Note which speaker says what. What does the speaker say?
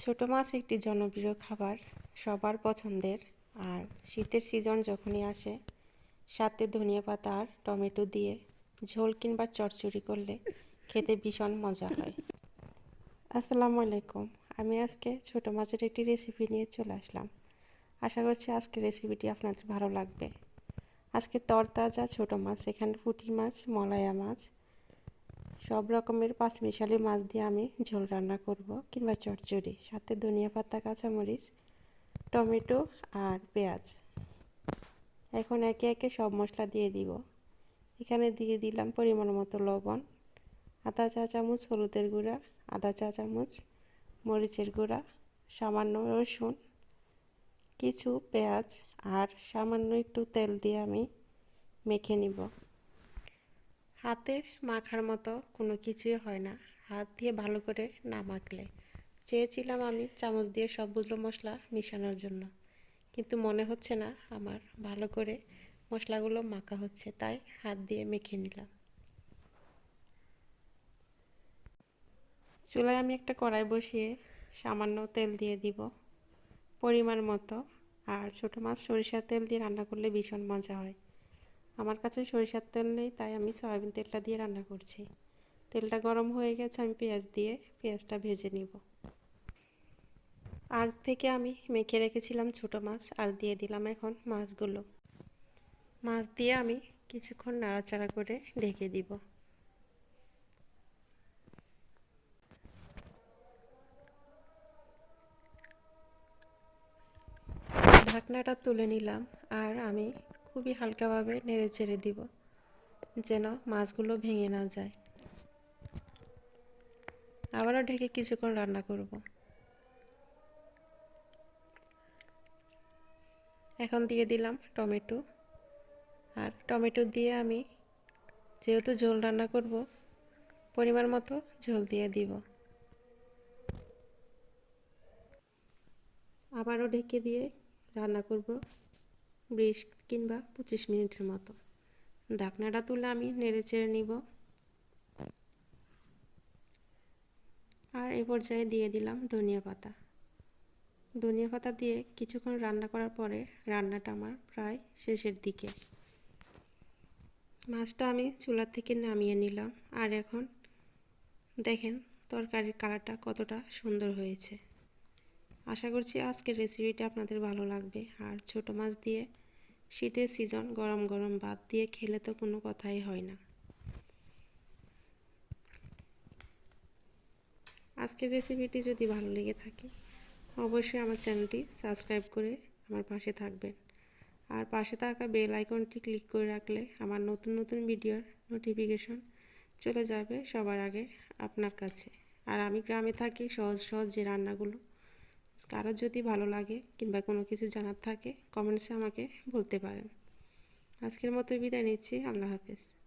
Speaker 1: ছোট মাছ একটি জনপ্রিয় খাবার, সবার পছন্দের। আর শীতের সিজন যখনই আসে, সাথে ধনিয়া পাতা আর টমেটো দিয়ে ঝোল কিংবা চচ্চড়ি করলে খেতে ভীষণ মজা হয়। আসসালামু আলাইকুম। আমি আজকে ছোট মাছের একটি রেসিপি নিয়ে চলে আসলাম। আশা করছি আজকের রেসিপিটি আপনাদের ভালো লাগবে। আজকে তরতাজা ছোট মাছ, এখানে পুঁটি মাছ, মলায়া মাছ সব রকমের পাঁচমিশালি মাছ দিয়ে আমি ঝোল রান্না করব, কিংবা চটচড়ি সাথে ধনিয়া পাতা, কাঁচামরিচ, টমেটো আর পেঁয়াজ। এখন একে একে সব মশলা দিয়ে দিব। এখানে দিয়ে দিলাম পরিমাণ মতো লবণ আধা চা চামচ, হলুদের গুঁড়া আধা চা চামচ, মরিচের গুঁড়া, সামান্য রসুন, কিছু পেঁয়াজ, আর সামান্য একটু তেল দিয়ে আমি মেখে নিব। হাতে মাখার মতো কোনো কিছুই হয় না। হাত দিয়ে ভালো করে না মাখলে। চেয়েছিলাম আমি চামচ দিয়ে সব সবগুলো মশলা মিশানোর জন্য। কিন্তু মনে হচ্ছে না আমার ভালো করে মশলাগুলো মাখা হচ্ছে, তাই হাত দিয়ে মেখে নিলাম। চুলায় আমি একটা কড়াই বসিয়ে সামান্য তেল দিয়ে দিব পরিমাণ মতো। আর ছোটো মাছ সরিষার তেল দিয়ে রান্না করলে ভীষণ মজা হয়। আমার কাছে সরিষার তেল নেই, তাই আমি সয়াবিন তেলটা দিয়ে রান্না করছি। তেলটা গরম হয়ে গেছে, আমি পেঁয়াজ দিয়ে পেঁয়াজটা ভেজে নিব। আজ থেকে আমি মেখে রেখেছিলাম ছোট মাছ, আর দিয়ে দিলাম এখন মাছগুলো। মাছ দিয়ে আমি কিছুক্ষণ নাড়াচাড়া করে ঢেকে দিব। ঢাকনাটা তুলে নিলাম, আর আমি খুবই হালকাভাবে নেড়ে চেড়ে দিব, যেন মাছগুলো ভেঙে না যায়। আবারও ঢেকে কিছুক্ষণ রান্না করব। এখন দিয়ে দিলাম টমেটো। আর টমেটো দিয়ে আমি যেহেতু ঝোল রান্না করব, পরিমাণ মতো ঝোল দিয়ে দিব। আবারও ঢেকে দিয়ে রান্না করব। বিশ কিংবা পঁচিশ মিনিটের মতো। ঢাকনাটা তুলে আমি নেড়ে চেড়ে নিব। আর এ পর্যায়ে দিয়ে দিলাম ধনিয়া পাতা। ধনিয়া পাতা দিয়ে কিছুক্ষণ রান্না করার পরে রান্নাটা আমার প্রায় শেষের দিকে। মাছটা আমি চুলার থেকে নামিয়ে নিলাম। আর এখন দেখেন তরকারির কালারটা কতটা সুন্দর হয়েছে। আশা করছি আজকের রেসিপিটা আপনাদের ভালো লাগবে। আর ছোট মাছ দিয়ে শীতের সিজন, গরম গরম ভাত দিয়ে খেলে তো কোনো কথাই হয় না। আজকের রেসিপিটি যদি ভালো লেগে থাকে, অবশ্যই আমার চ্যানেলটি সাবস্ক্রাইব করে আমার পাশে থাকবেন। আর পাশে থাকা বেল আইকনটি ক্লিক করে রাখলে আমার নতুন নতুন ভিডিওর নোটিফিকেশন চলে যাবে সবার আগে আপনার কাছে। আর আমি গ্রামে থাকি, সহজ সহজ যে রান্নাগুলো কারোর যদি ভালো লাগে কিংবা কোনো কিছু জানার থাকে কমেন্টসে আমাকে বলতে পারেন। আজকের মতো বিদায় নিচ্ছি। আল্লাহ হাফেজ।